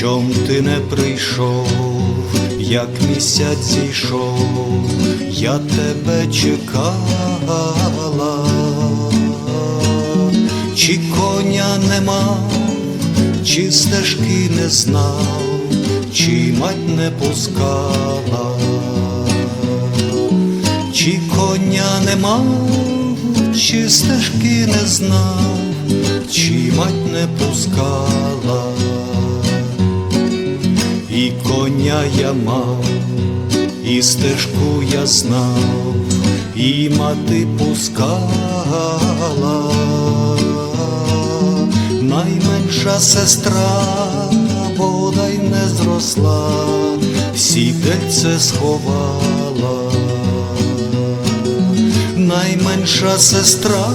Чом ти не прийшов, як місяць зійшов, я тебе чекала, чи коня нема, чи стежки не знав, чи мать не пускала, чи коня нема, чи стежки не знав, чи мать не пускала, і коня я мав, і стежку я знав, і мати пускала, найменша сестра бодай не зросла, сідельце сховала, найменша сестра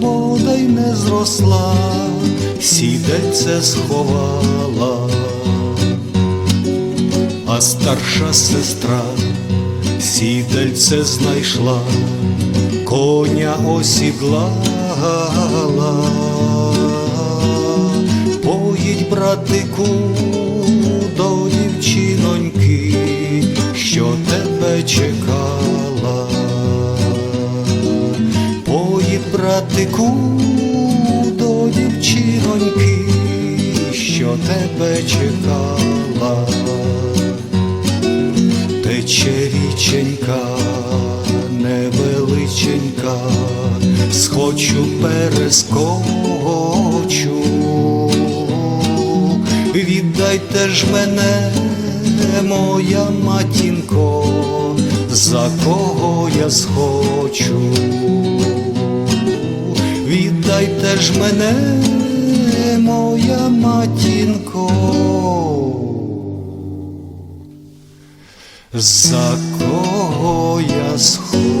бодай не зросла, сідельце сховала, а старша сестра сідельце знайшла, коня осідлала, поїдь, братику, до дівчиноньки, що тебе чекала. Поїдь, братику, до дівчиноньки, що тебе чекала. Тече річенька невеличенька, схочу перескочу, віддайте ж мене, моя матінко, за кого я схочу, віддайте ж мене, За кого я схочу?